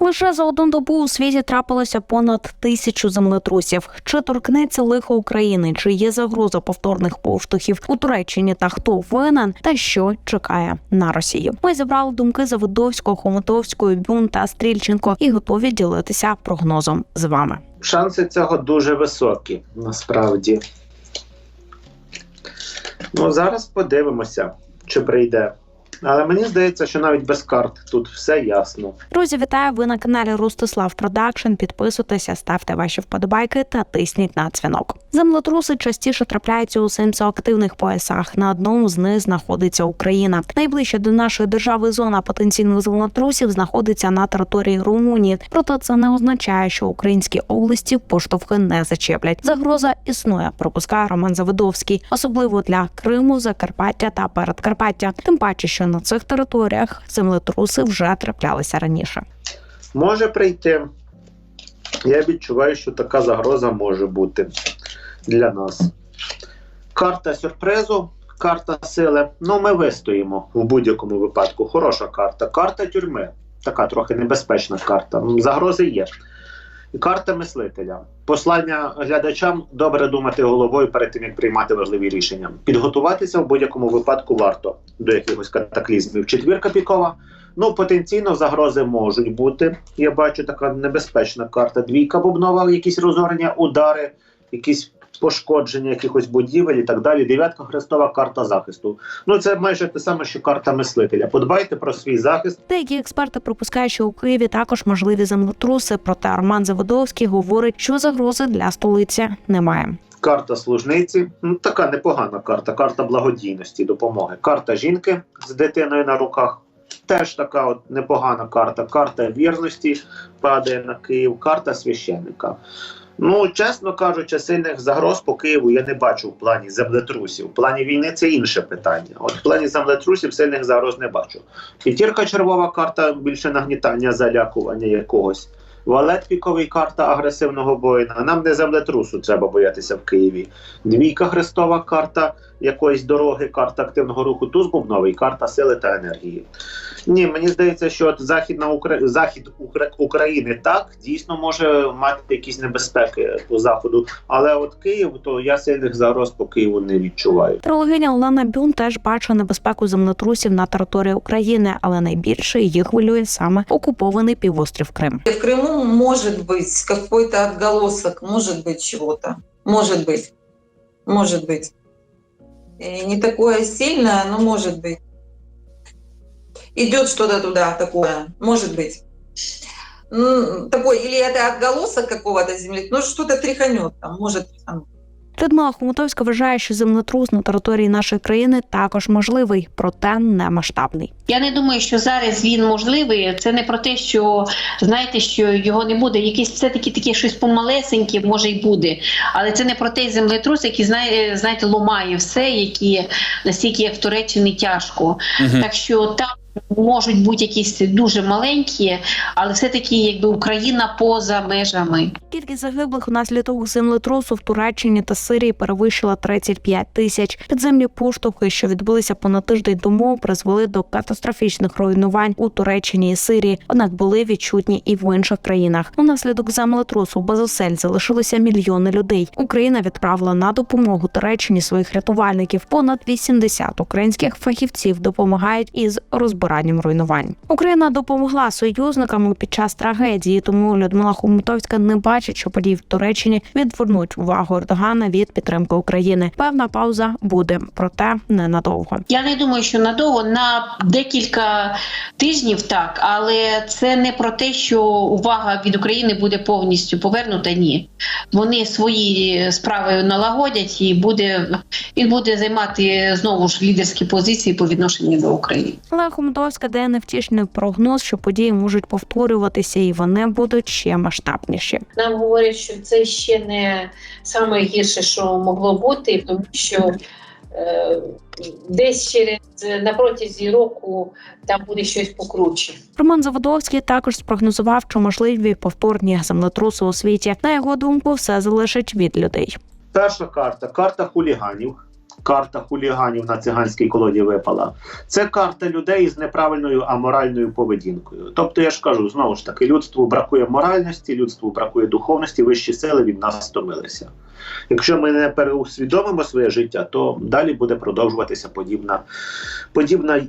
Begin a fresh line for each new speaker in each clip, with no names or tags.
Лише за одну добу у світі трапилося понад тисячу землетрусів. Чи торкнеться лихо України? Чи є загроза повторних поштовхів у Туреччині? Та хто винен? Та що чекає на Росію? Ми зібрали думки Завидовського, Хомутовського, Бюн та Стрільченко і готові ділитися прогнозом з вами.
Шанси цього дуже високі, насправді. Ну, зараз подивимося, чи прийде. Але мені здається, що навіть без карт тут все ясно.
Друзі, вітаю! Ви на каналі Ростислав Продакшн. Підписуйтеся, ставте ваші вподобайки та тисніть на дзвінок. Землетруси частіше трапляються у сейсмоактивних поясах. На одному з них знаходиться Україна. Найближча до нашої держави зона потенційних землетрусів знаходиться на території Румунії. Проте це не означає, що українські області поштовхи не зачеплять. Загроза існує, пропускає Роман Завидовський, особливо для Криму, Закарпаття та Передкарпаття. Тим паче, що на цих територіях землетруси вже траплялися раніше.
Може прийти. Я відчуваю, що така загроза може бути для нас. Карта сюрпризу, карта сили. Ну, ми вистоїмо в будь-якому випадку. Хороша карта. Карта тюрми. Така трохи небезпечна карта. Загрози є. Карта мислителя. Послання глядачам добре думати головою перед тим, як приймати важливі рішення. Підготуватися в будь-якому випадку варто до якихось катаклізмів. Четвірка пікова. Ну, потенційно загрози можуть бути. Я бачу така небезпечна карта. Двійка бубнова, якісь розорення, удари, якісь пошкодження якихось будівель і так далі. Дев'ятка хрестова карта захисту. Ну це майже те саме, що карта мислителя. Подбайте про свій захист.
Деякі експерти припускають, що у Києві також можливі землетруси. Проте Роман Заводовський говорить, що загрози для столиці немає.
Карта служниці, ну така непогана карта, карта благодійності, допомоги. Карта жінки з дитиною на руках. Теж така от непогана карта. Карта вірності падає на Київ, карта священника. Ну, чесно кажучи, сильних загроз по Києву я не бачу в плані землетрусів. В плані війни це інше питання. От в плані землетрусів сильних загроз не бачу. П'ятірка червова карта більше нагнітання, залякування якогось. Валет піковий карта агресивного воїна. Нам не землетрусу треба боятися в Києві. Двійка хрестова карта якоїсь дороги, карта активного руху. Туз бубновий, карта сили та енергії. Ні, мені здається, що от західна Укра... захід Укра... України так дійсно може мати якісь небезпеки по заходу. Але от Київ, то я сильних загроз по Києву не відчуваю.
Трологиня Олена Бюн теж бачить небезпеку землетрусів на території України, але найбільше її хвилює саме окупований півострів Крим.
В Крыму может быть какой-то отголосок, может быть чего-то. Может быть. Может быть. И не такое сильное, но может быть. Идет что-то туда такое. Может быть. Такой, или это отголосок какого-то земли, ну что-то тряханет там, может тряхануть.
Людмила Хомутовська вважає, що землетрус на території нашої країни також можливий, проте не масштабний.
Я не думаю, що зараз він можливий. Це не про те, що знаєте, що його не буде. Якийсь все таки таке щось помалесеньке, може й буде. Але це не про той землетрус, який знає, знаєте, ломає все, які настільки як в Туреччині тяжко. Так що там можуть бути якісь дуже маленькі, але все таки якби Україна поза межами.
Кількість загиблих унаслідок землетрусу в Туреччині та Сирії перевищила 35 тисяч. Підземні поштовхи, що відбулися понад тиждень тому, призвели до катастрофічних руйнувань у Туреччині і Сирії. Однак були відчутні і в інших країнах. Унаслідок землетрусу без осель залишилися мільйони людей. Україна відправила на допомогу Туреччині своїх рятувальників. Понад 80 українських фахівців допомагають із розбиранням руйнувань. Україна допомогла союзникам під час трагедії, тому Людмила Хомутовська не бачить, що події в Туреччині відвернуть увагу Ердогана від підтримки України. Певна пауза буде, проте ненадовго.
Я не думаю, що надовго на декілька тижнів так, але це не про те, що увага від України буде повністю повернута. Ні, вони свої справи налагодять, і буде він буде займати знову ж лідерські позиції по відношенню до України.
Але Хомутовська дає невтішний прогноз, що події можуть повторюватися, і вони будуть ще масштабніші.
Нам говорять, що це ще не саме гірше, що могло бути, тому що е, десь через на протязі року там буде щось покруче.
Роман Заводовський також спрогнозував, що можливі повторні землетруси у світі. На його думку, все залежить від людей.
Перша карта карта хуліганів. Карта хуліганів на циганській колоді випала. Це карта людей з неправильною аморальною поведінкою. Тобто, я ж кажу, знову ж таки, людству бракує моральності, людству бракує духовності, вищі сили від нас стомилися. Якщо ми не переусвідомимо своє життя, то далі буде продовжуватися подібна, подібна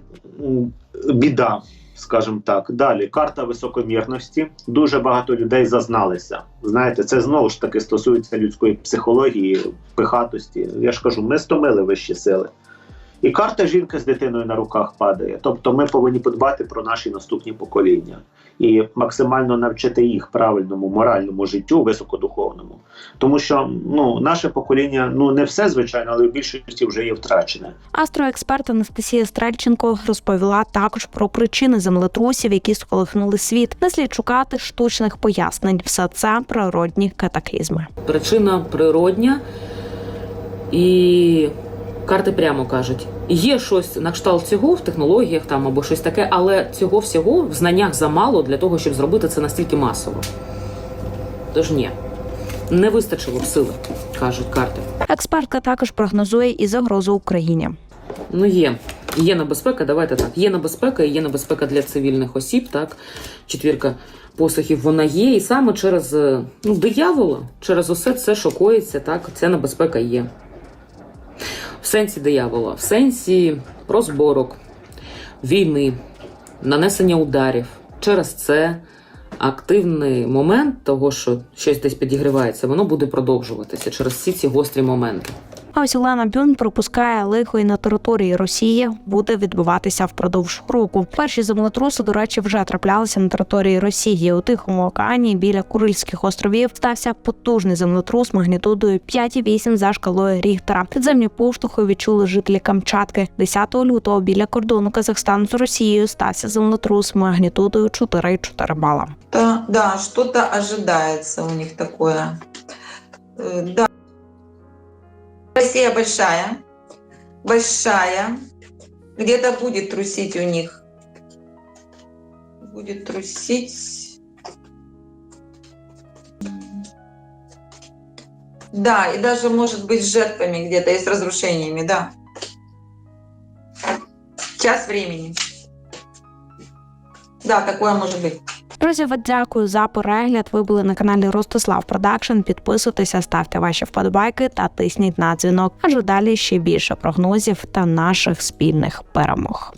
біда. Скажімо так, далі карта високомірності. Дуже багато людей зазналися. Знаєте, це знову ж таки стосується людської психології, пихатості. Я ж кажу, ми стомили вищі сили. І карта жінки з дитиною на руках падає. Тобто ми повинні подбати про наші наступні покоління і максимально навчити їх правильному моральному життю, високодуховному. Тому що ну, наше покоління ну не все звичайно, але в більшості вже є втрачене.
Астроексперт Анастасія Стрельченко розповіла також про причини землетрусів, які сколихнули світ. Не слід шукати штучних пояснень. Все це природні катаклізми.
Причина природня, і карти прямо кажуть: є щось на кшталт цього в технологіях там або щось таке, але цього всього в знаннях замало для того, щоб зробити це настільки масово. Тож ні, не вистачило б сили, кажуть карти.
Експертка також прогнозує і загрозу Україні.
Ну, є. Є небезпека, давайте так. Є небезпека, і є небезпека для цивільних осіб, так. Четвірка посохів вона є. І саме через е, ну, диявола, через усе це, що коїться, так, ця небезпека є. Сенсі диявола, в сенсі розборок, війни, нанесення ударів. Через це активний момент того, що щось десь підігрівається, воно буде продовжуватися через всі ці гострі моменти.
Ось Олена Бюн пропускає лихо і на території Росії буде відбуватися впродовж року. Перші землетруси, до речі, вже траплялися на території Росії. У Тихому океані біля Курильських островів стався потужний землетрус магнітудою 5,8 за шкалою Ріхтера. Підземні поштовхи відчули жителі Камчатки. 10 лютого біля кордону Казахстану з Росією стався землетрус магнітудою 4,4 бала.
Да, да, что-то ожидается у них такое. Э, Да. Россия большая, большая. Где-то будет трусить у них. Будет трусить. Да, и даже может быть с жертвами где-то и с разрушениями, да. Час времени. Да, такое может быть.
Друзі, ви дякую за перегляд. Ви були на каналі Ростислав Продакшн. Підписуйтеся, ставте ваші вподобайки та тисніть на дзвінок. Адже далі ще більше прогнозів та наших спільних перемог.